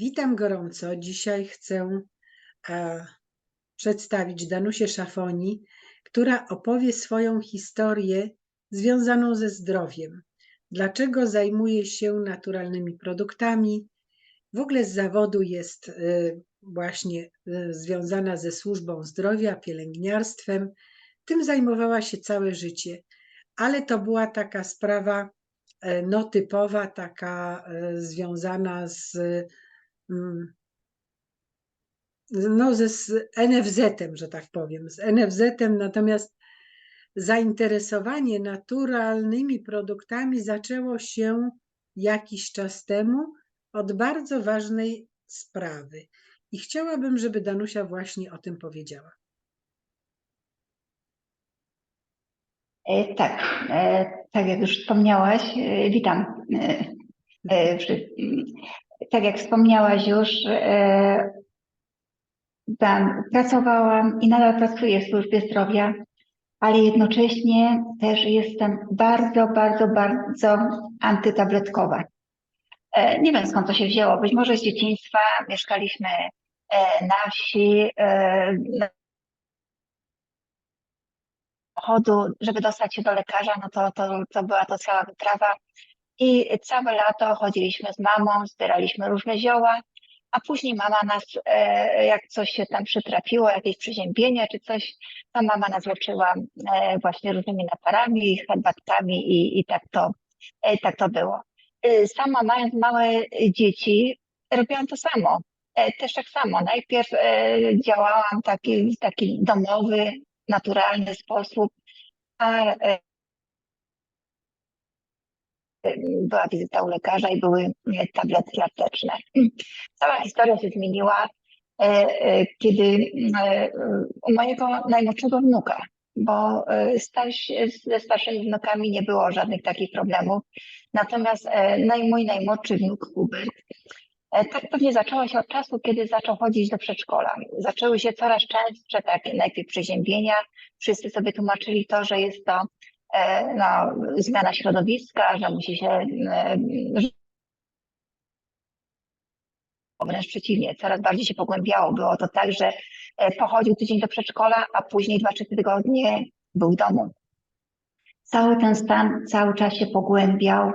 Witam gorąco. Dzisiaj chcę e, przedstawić Danusię Szafoni, która opowie swoją historię związaną ze zdrowiem. Dlaczego zajmuje się naturalnymi produktami? W ogóle z zawodu jest e, właśnie e, związana ze służbą zdrowia, pielęgniarstwem. Tym zajmowała się całe życie, ale to była taka sprawa e, no, typowa, taka e, związana z. no, ze, z NFZ-em, że tak powiem, z NFZ-em, natomiast zainteresowanie naturalnymi produktami zaczęło się jakiś czas temu od bardzo ważnej sprawy. I chciałabym, żeby Danusia właśnie o tym powiedziała. E, tak, e, tak jak już wspomniałaś, e, witam tak jak wspomniałaś już, e, tam pracowałam i nadal pracuję w służbie zdrowia, ale jednocześnie też jestem bardzo, bardzo, bardzo antytabletkowa. E, nie wiem skąd to się wzięło, być może z dzieciństwa mieszkaliśmy e, na wsi, żeby dostać się do lekarza, no to, to, to była to cała wyprawa. I całe lato chodziliśmy z mamą, zbieraliśmy różne zioła, a później mama nas, e, jak coś się tam przytrafiło, jakieś przeziębienie czy coś, to mama nas leczyła e, właśnie różnymi naparami, herbatkami i, i tak, to, e, tak to było. Sama mając małe dzieci, robiłam to samo. Też tak samo. Najpierw działałam taki, w taki domowy, naturalny sposób, a była wizyta u lekarza i były e, tablety lateczne. Cała historia się zmieniła, e, e, kiedy u mojego najmłodszego wnuka, bo ze starszymi wnukami nie było żadnych takich problemów. Natomiast mój najmłodszy wnuk Hubert, tak pewnie zaczęło się od czasu, kiedy zaczął chodzić do przedszkola. Zaczęły się coraz częstsze takie najpierw przeziębienia. Wszyscy sobie tłumaczyli to, że jest to no, zmiana środowiska, że musi się e, wręcz przeciwnie, coraz bardziej się pogłębiało. Było to tak, że e, pochodził tydzień do przedszkola, a później dwa, trzy tygodnie był w domu. Cały ten stan cały czas się pogłębiał.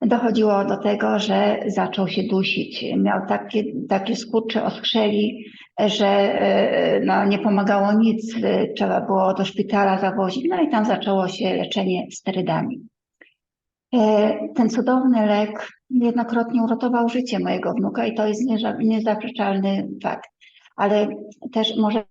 Dochodziło do tego, że zaczął się dusić. Miał takie, takie skurcze oskrzeli, że e, no, nie pomagało nic, trzeba było do szpitala zawozić, no i tam zaczęło się leczenie sterydami. E, ten cudowny lek niejednokrotnie uratował życie mojego wnuka i to jest niezaprzeczalny fakt. Ale też może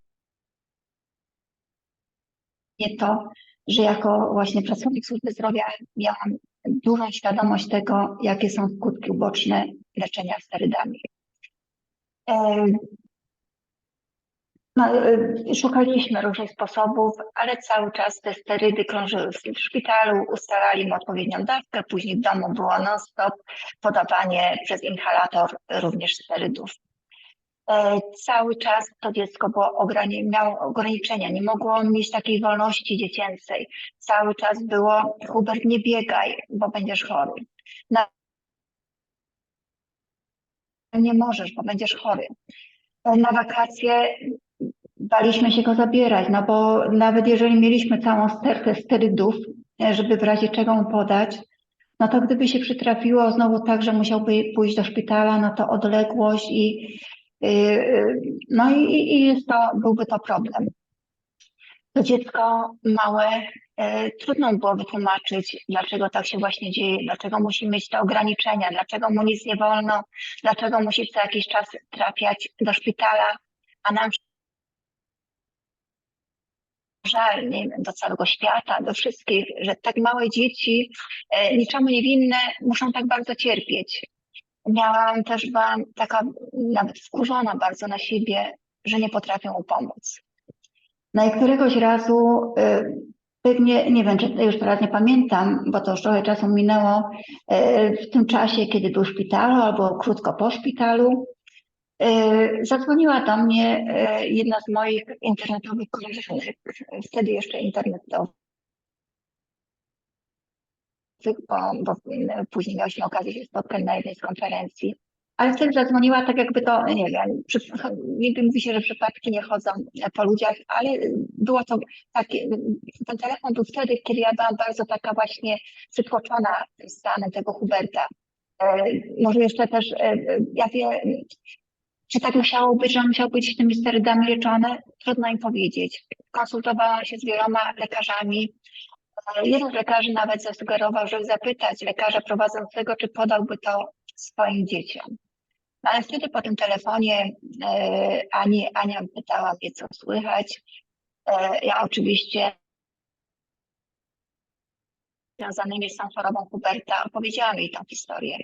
nie to, że jako właśnie pracownik służby zdrowia miałam dużą świadomość tego, jakie są skutki uboczne leczenia sterydami. No, y, szukaliśmy różnych sposobów, ale cały czas te sterydy krążyły w szpitalu, ustalali mu odpowiednią dawkę, później w domu było non-stop podawanie przez inhalator również sterydów. E, cały czas to dziecko było ograni miało ograniczenia, nie mogło mieć takiej wolności dziecięcej. Cały czas było, Hubert, nie biegaj, bo będziesz chory. Na... Nie możesz, bo będziesz chory. E, na wakacje baliśmy się go zabierać, no bo nawet jeżeli mieliśmy całą stertę sterydów, e, żeby w razie czego mu podać, no to gdyby się przytrafiło znowu tak, że musiałby pójść do szpitala, no to odległość i no i, i jest to, byłby to problem. To dziecko małe, e, trudno było wytłumaczyć, dlaczego tak się właśnie dzieje, dlaczego musi mieć te ograniczenia, dlaczego mu nic nie wolno, dlaczego musi co jakiś czas trafiać do szpitala, a nam żal nie wiem, do całego świata, do wszystkich, że tak małe dzieci, niczemu niewinne, muszą tak bardzo cierpieć. Miałam też, byłam taka nawet wkurzona bardzo na siebie, że nie potrafią mu pomóc. No i któregoś razu, e, pewnie, nie wiem, czy już teraz nie pamiętam, bo to już trochę czasu minęło, e, w tym czasie, kiedy był w szpitalu albo krótko po szpitalu, E, zadzwoniła do mnie jedna z moich internetowych koleżanek, wtedy jeszcze internetowych, bo, bo później miałyśmy okazję się spotkać na jednej z konferencji. Ale wtedy zadzwoniła tak jakby to, nie wiem, przy, niby mówi się, że przypadki nie chodzą po ludziach, ale było to takie, ten telefon był wtedy, kiedy ja byłam bardzo taka właśnie przytłoczona tym stanem tego Huberta. E, może jeszcze też, e, ja wiem, czy tak musiało być, że on musiał być tymi sterydami leczony? Trudno im powiedzieć. Konsultowałam się z wieloma lekarzami. Jeden z lekarzy nawet zasugerował, żeby zapytać lekarza prowadzącego, czy podałby to swoim dzieciom. No ale wtedy po tym telefonie e, Ani, Ania pytała mnie, co słychać. E, ja oczywiście związanymi z tą chorobą Huberta opowiedziałam jej tą historię.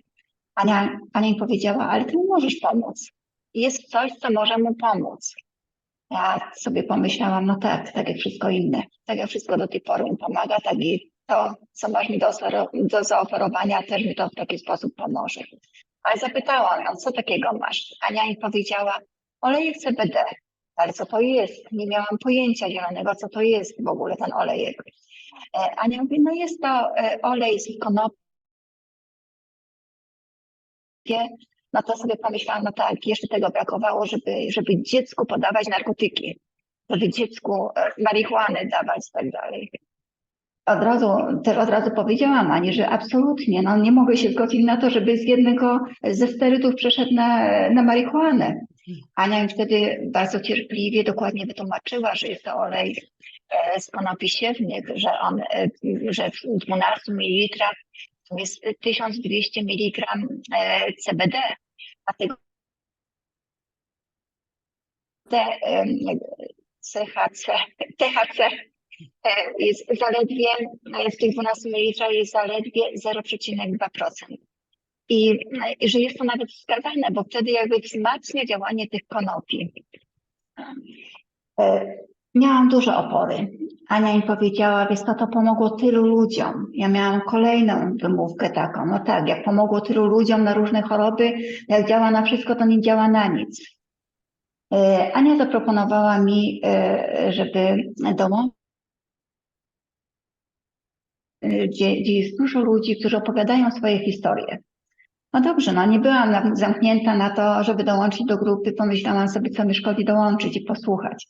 Ania, Ania mi powiedziała, ale ty mu możesz pomóc. Jest coś, co może mu pomóc. Ja sobie pomyślałam, no tak, tak jak wszystko inne. Tak jak wszystko do tej pory mi pomaga, tak i to, co masz mi do, do zaoferowania, też mi to w taki sposób pomoże. Ale zapytałam ją, co takiego masz? Ania mi powiedziała, olejek CBD. Ale co to jest? Nie miałam pojęcia zielonego, co to jest w ogóle ten olejek. Ania mówi, no jest to e, olej z konopi. No to sobie pomyślałam, no tak, jeszcze tego brakowało, żeby, żeby dziecku podawać narkotyki, żeby dziecku e, marihuanę dawać i tak dalej. Od razu, też od razu powiedziałam Ani, że absolutnie, no nie mogę się zgodzić na to, żeby z jednego ze sterydów przeszedł na, na marihuanę. Ania mi wtedy bardzo cierpliwie, dokładnie wytłumaczyła, że jest to olej e, z konopi siewnych, że on, e, że w 12 ml jest 1200 mg e, CBD, a tego te, CHC, THC e, jest zaledwie, e, w tych 12 ml jest zaledwie 0,2%. I, I że jest to nawet wskazane, bo wtedy jakby wzmacnia działanie tych konopi. Miałam duże opory. Ania mi powiedziała, wiesz co, to pomogło tylu ludziom. Ja miałam kolejną wymówkę taką, no tak, jak pomogło tylu ludziom na różne choroby, jak działa na wszystko, to nie działa na nic. E, Ania zaproponowała mi, e, żeby dołączyć, e, gdzie, gdzie jest dużo ludzi, którzy opowiadają swoje historie. No dobrze, no nie byłam zamknięta na to, żeby dołączyć do grupy. Pomyślałam sobie, co mi szkodzi dołączyć i posłuchać.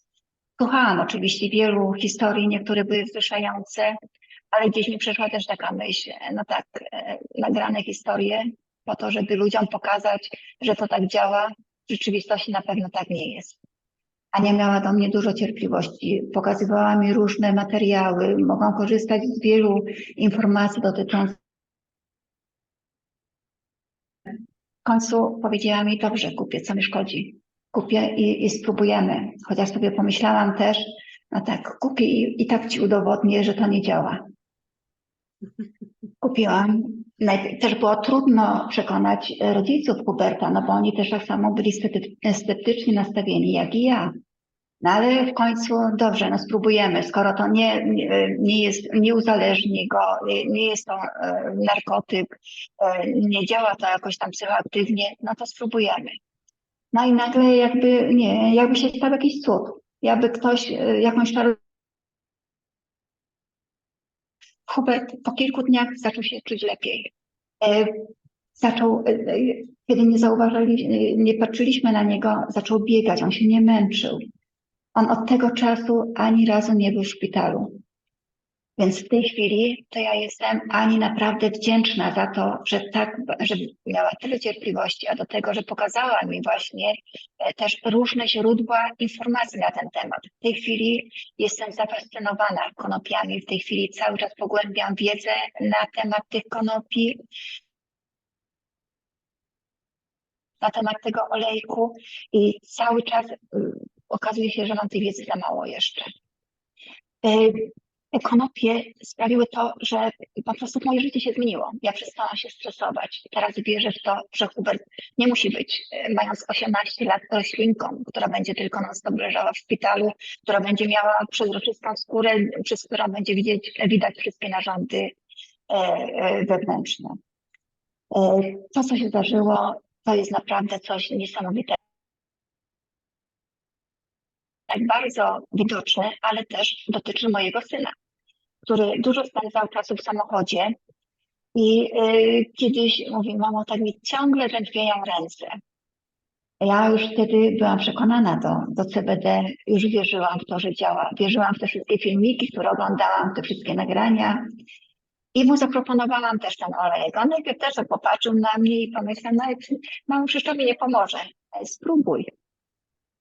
Słuchałam oczywiście wielu historii, niektóre były wzruszające, ale gdzieś mi przyszła też taka myśl, no tak, e, nagrane historie po to, żeby ludziom pokazać, że to tak działa, w rzeczywistości na pewno tak nie jest. Ania miała do mnie dużo cierpliwości, pokazywała mi różne materiały, mogłam korzystać z wielu informacji dotyczących. W końcu powiedziała mi, dobrze, kupię, co mi szkodzi. Kupię i, i spróbujemy. Chociaż sobie pomyślałam też, no tak, kupię i, i tak ci udowodnię, że to nie działa. Kupiłam. Też było trudno przekonać rodziców Huberta, no bo oni też tak samo byli scepty- sceptycznie nastawieni jak i ja. No ale w końcu dobrze, no spróbujemy. Skoro to nie, nie, nie jest, nie uzależni go, nie, jest to e, narkotyk, e, nie działa to jakoś tam psychoaktywnie, no to spróbujemy. No i nagle jakby, nie, jakby się stał jakiś cud. Jakby ktoś e, jakąś czar... Hubert po kilku dniach zaczął się czuć lepiej. E, Zaczął, e, e, kiedy nie zauważyli, nie patrzyliśmy na niego, zaczął biegać, on się nie męczył. On od tego czasu ani razu nie był w szpitalu. Więc w tej chwili to ja jestem Ani naprawdę wdzięczna za to, że tak, że miała tyle cierpliwości, a do tego, że pokazała mi właśnie e, też różne źródła informacji na ten temat. W tej chwili jestem zafascynowana konopiami, w tej chwili cały czas pogłębiam wiedzę na temat tych konopi, na temat tego olejku i cały czas y, okazuje się, że mam tej wiedzy za mało jeszcze. Konopie sprawiły to, że po prostu moje życie się zmieniło. Ja przestałam się stresować. Teraz wierzę w to, że Hubert nie musi być, y, mając 18 lat, roślinką, która będzie tylko non stop leżała w szpitalu, która będzie miała przezroczystą skórę, przez którą będzie widzieć, widać wszystkie narządy e, e, wewnętrzne. E, To, co się zdarzyło, to jest naprawdę coś niesamowitego. Tak bardzo widoczne, ale też dotyczy mojego syna, który dużo spędzał czasu w samochodzie I y, kiedyś mówi, mamo, tak mi ciągle drętwieją ręce. Ja już wtedy byłam przekonana do, do CBD, już wierzyłam w to, że działa. Wierzyłam w te wszystkie filmiki, które oglądałam, te wszystkie nagrania. I mu zaproponowałam też ten olejek. On najpierw też popatrzył na mnie i pomyślał, no to mi nie pomoże. Spróbuj.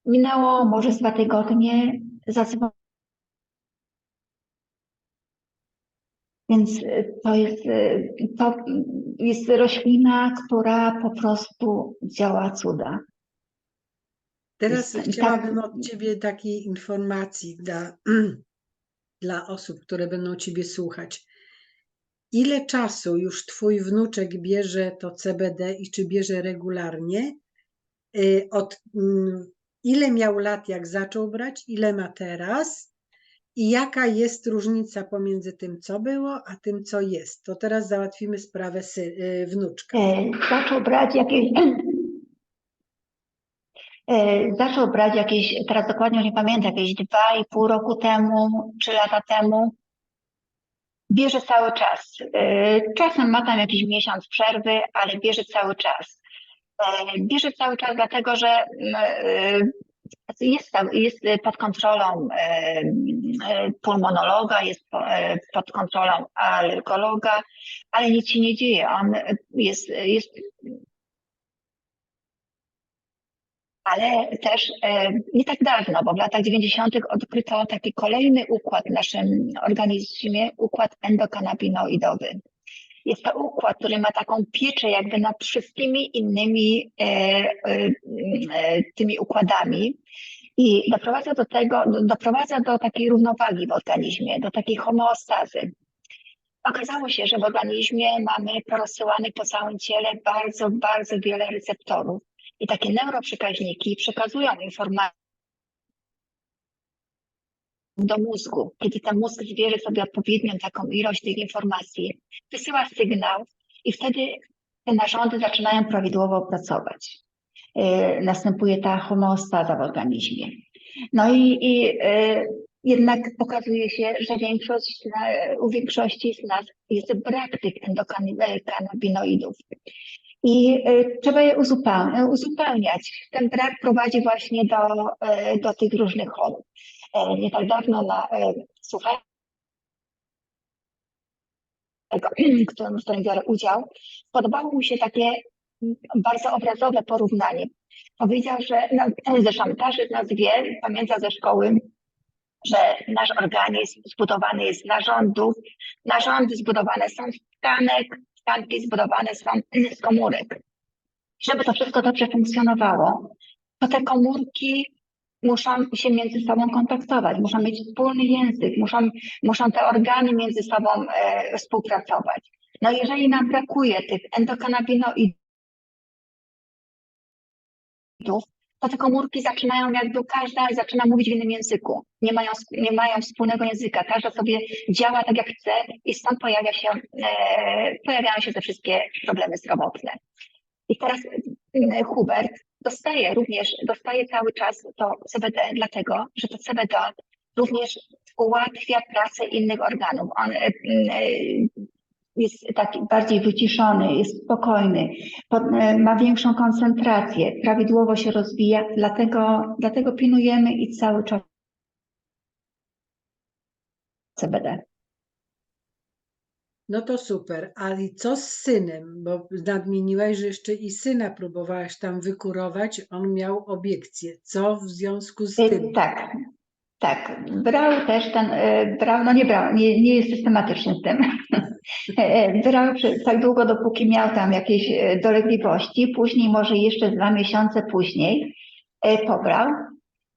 Minęło może z dwa tygodnie, zadzwonił. Więc y, to jest, y, to jest roślina, która po prostu działa cuda. Teraz Jest- chciałabym tak. od Ciebie takiej informacji dla, dla osób, które będą Ciebie słuchać. Ile czasu już Twój wnuczek bierze to CBD i czy bierze regularnie? Y, Od, mm, ile miał lat, jak zaczął brać, ile ma teraz? I jaka jest różnica pomiędzy tym, co było, a tym, co jest? To teraz załatwimy sprawę sy, y, wnuczka. E, Zaczął brać jakieś. e, Zaczął brać jakieś, teraz dokładnie nie pamiętam, jakieś dwa i pół roku temu, trzy lata temu. Bierze cały czas. E, Czasem ma tam jakiś miesiąc przerwy, ale bierze cały czas. E, Bierze cały czas dlatego, że mm, e, jest, jest pod kontrolą e, pulmonologa, jest po- pod kontrolą alergologa, ale nic się nie dzieje. On jest, jest ale też nie tak dawno, bo w latach 90. odkryto taki kolejny układ w naszym organizmie, układ endokanabinoidowy. Jest to układ, który ma taką pieczę jakby nad wszystkimi innymi e, e, e, tymi układami i doprowadza do tego, do- doprowadza do takiej równowagi w organizmie, do takiej homeostazy. Okazało się, że w organizmie mamy porozsyłanych po całym ciele bardzo, bardzo wiele receptorów i takie neuroprzekaźniki przekazują informacje do mózgu. Kiedy ten mózg zbierze sobie odpowiednią taką ilość tych informacji, wysyła sygnał i wtedy te narządy zaczynają prawidłowo pracować. Yy, Następuje ta homeostaza w organizmie. No i, i yy, jednak okazuje się, że większość, u większości z nas jest brak tych endokanabinoidów. I y, trzeba je uzupełniać. Ten brak prowadzi właśnie do, do tych różnych chorób. E, Nie tak dawno na y, słuchaniu, w którym, biorę udział, podobało mi się takie mm, bardzo obrazowe porównanie. Powiedział, że no, zresztą każdy z nas wie, pamięta ze szkoły, że nasz organizm zbudowany jest z narządów, narządy zbudowane są z tkanek, tkanki zbudowane są z komórek. Żeby to wszystko dobrze funkcjonowało, to te komórki muszą się między sobą kontaktować, muszą mieć wspólny język, muszą, muszą te organy między sobą e, współpracować. No jeżeli nam brakuje tych endokanabinoidów, to te komórki zaczynają jakby każda zaczyna mówić w innym języku. Nie mają, nie mają wspólnego języka. Każda sobie działa tak jak chce i stąd pojawia się, e, pojawiają się te wszystkie problemy zdrowotne. I teraz Hubert dostaje również, dostaje cały czas to CBD, dlatego, że to CBD również ułatwia pracę innych organów. On e, e, jest taki bardziej wyciszony, jest spokojny, ma większą koncentrację, prawidłowo się rozwija, dlatego, dlatego pilnujemy i cały czas CBD. No to super. A i co z synem? Bo nadmieniłaś, że jeszcze i syna próbowałaś tam wykurować. On miał obiekcję. Co w związku z E, tym? Tak, tak. Brał też ten, e, brał, no nie brał, nie, nie jest systematyczny z tym. E, Brał przez tak długo, dopóki miał tam jakieś e, dolegliwości, później może jeszcze dwa miesiące później e, pobrał.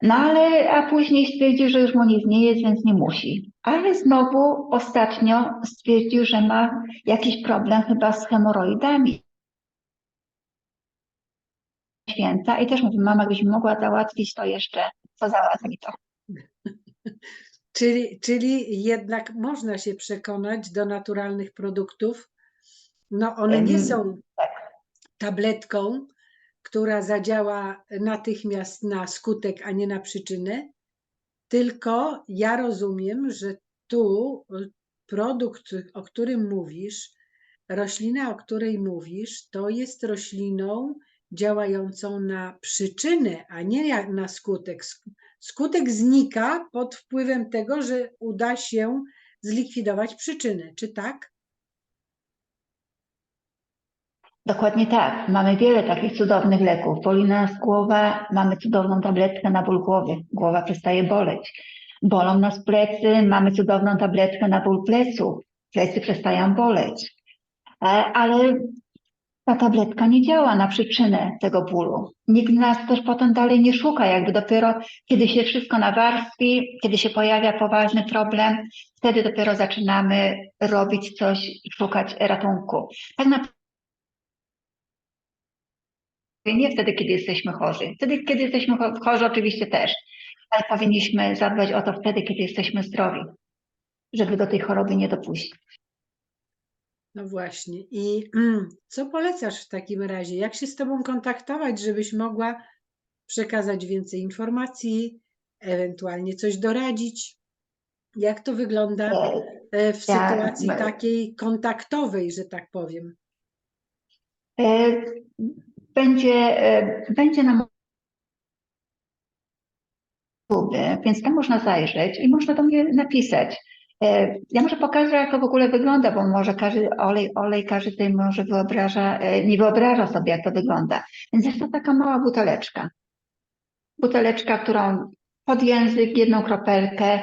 No ale, a później stwierdził, że już mu nic nie jest, więc nie musi. Ale znowu ostatnio stwierdził, że ma jakiś problem chyba z hemoroidami. Święta i też mówi, mama, gdybyś mogła załatwić to jeszcze, to załatwi to. Czyli, czyli jednak można się przekonać do naturalnych produktów. No one nie są tak. tabletką, która zadziała natychmiast na skutek, a nie na przyczynę, tylko ja rozumiem, że tu y, produkt, o którym mówisz, roślina, o której mówisz, to jest rośliną działającą na przyczynę, a nie na skutek. Sk- Skutek znika pod wpływem tego, że uda się zlikwidować przyczynę. Czy tak? Dokładnie tak. Mamy wiele takich cudownych leków. Boli nas głowa, mamy cudowną tabletkę na ból głowy. Głowa przestaje boleć. Bolą nas plecy, mamy cudowną tabletkę na ból pleców. Plecy przestają boleć. E, Ale ta tabletka nie działa na przyczynę tego bólu. Nikt nas też potem dalej nie szuka, jakby dopiero kiedy się wszystko nawarstwi, kiedy się pojawia poważny problem, wtedy dopiero zaczynamy robić coś, szukać ratunku. Tak naprawdę nie wtedy, kiedy jesteśmy chorzy. Wtedy, kiedy jesteśmy cho- chorzy, oczywiście też, ale powinniśmy zadbać o to wtedy, kiedy jesteśmy zdrowi, żeby do tej choroby nie dopuścić. No właśnie. I co polecasz w takim razie? Jak się z Tobą kontaktować, żebyś mogła przekazać więcej informacji, ewentualnie coś doradzić? Jak to wygląda E, e, w ja- sytuacji takiej kontaktowej, że tak powiem? Będzie, e, będzie na YouTube, więc tam można zajrzeć i można do mnie napisać. E, Ja może pokażę, jak to w ogóle wygląda, bo może każdy olej, olej każdy tutaj może wyobraża, e, nie wyobraża sobie, jak to wygląda. Więc jest to taka mała buteleczka. Buteleczka, którą pod język, jedną kropelkę,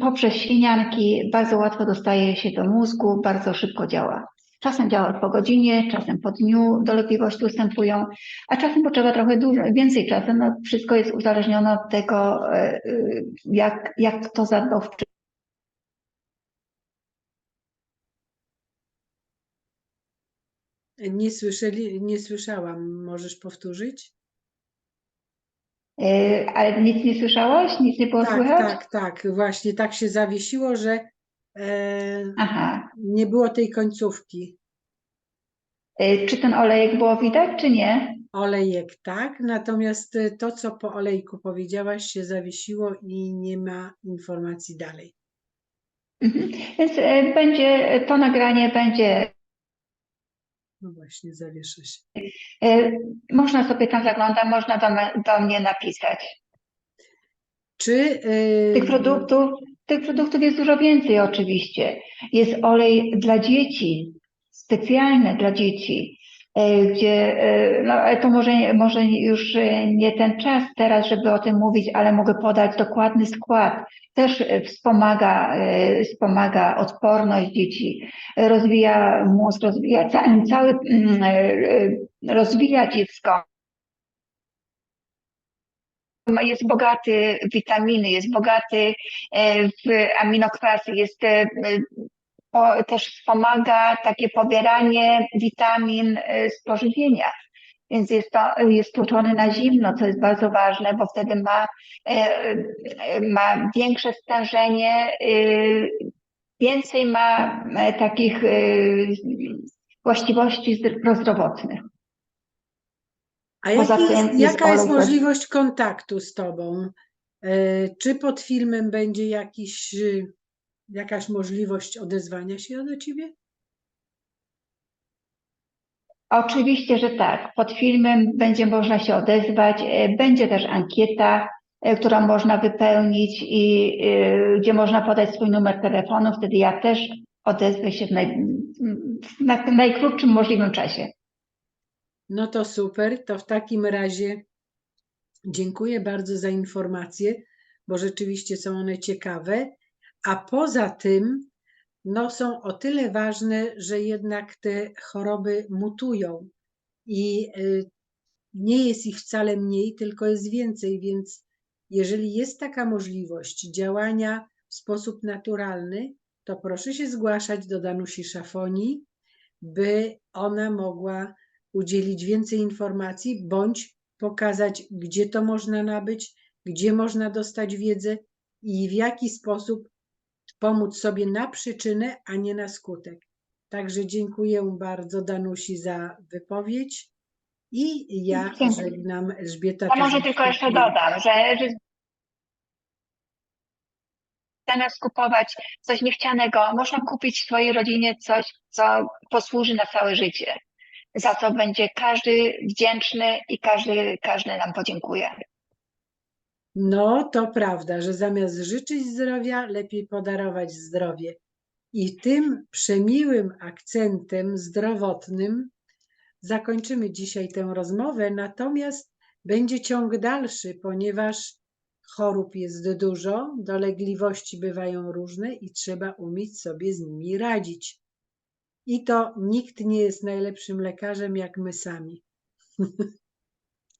poprzez ślinianki bardzo łatwo dostaje się do mózgu, bardzo szybko działa. Czasem działa po godzinie, czasem po dniu dolegliwości ustępują, a czasem potrzeba trochę więcej czasu. No, wszystko jest uzależnione od tego, e, e, jak, jak kto zadbał wcześniej. Nie słyszeli, nie słyszałam. Możesz powtórzyć? E, Ale nic nie słyszałaś? Nic nie było Tak, słychać? tak, tak. Właśnie tak się zawiesiło, że Aha. nie było tej końcówki. E, Czy ten olejek było widać, czy nie? Olejek, tak. Natomiast e, to, co po olejku powiedziałaś, się zawiesiło i nie ma informacji dalej. Mhm. Więc e, będzie, to nagranie będzie No właśnie, zawiesza się. E, Można sobie tam zaglądać, można do, do mnie napisać. Czy e, Tych produktów, tych produktów jest dużo więcej oczywiście. Jest olej dla dzieci, specjalny dla dzieci, e, gdzie e, no, to może, może już e, nie ten czas teraz, żeby o tym mówić, ale mogę podać dokładny skład. Też wspomaga, wspomaga odporność dzieci, rozwija mózg, rozwija cały, mm, rozwija dziecko. Jest bogaty w witaminy, jest bogaty e, w aminokwasy, jest e, też wspomaga takie pobieranie witamin e, z pożywienia. Więc jest to jest tłuczony na zimno, co jest bardzo ważne, bo wtedy ma, ma większe stężenie, więcej ma takich właściwości zdr- prozdrowotnych. A jaki, tym jaka jest możliwość kontaktu z Tobą? E, Czy pod filmem będzie jakiś, y, jakaś możliwość odezwania się do Ciebie? Oczywiście, że tak. Pod filmem będzie można się odezwać. e, Będzie też ankieta, e, którą można wypełnić i e, gdzie można podać swój numer telefonu. Wtedy ja też odezwę się w, naj, w na- w najkrótszym możliwym czasie. No to super. To w takim razie dziękuję bardzo za informacje, bo rzeczywiście są one ciekawe. A poza tym, no, są o tyle ważne, że jednak te choroby mutują i y, nie jest ich wcale mniej, tylko jest więcej, więc jeżeli jest taka możliwość działania w sposób naturalny, to proszę się zgłaszać do Danusi Szafoni, by ona mogła udzielić więcej informacji bądź pokazać, gdzie to można nabyć, gdzie można dostać wiedzę i w jaki sposób pomóc sobie na przyczynę, a nie na skutek. Także dziękuję bardzo Danusi za wypowiedź i ja Dziękuję. żegnam Elżbieta. Ja może tylko jeszcze dodam, że, że Zamiast kupować coś niechcianego, można kupić swojej rodzinie coś, co posłuży na całe życie. Za co będzie każdy wdzięczny i każdy, każdy nam podziękuje. No, to prawda, że zamiast życzyć zdrowia, lepiej podarować zdrowie. I tym przemiłym akcentem zdrowotnym zakończymy dzisiaj tę rozmowę, natomiast będzie ciąg dalszy, ponieważ chorób jest dużo, dolegliwości bywają różne i trzeba umieć sobie z nimi radzić. I to nikt nie jest najlepszym lekarzem jak my sami.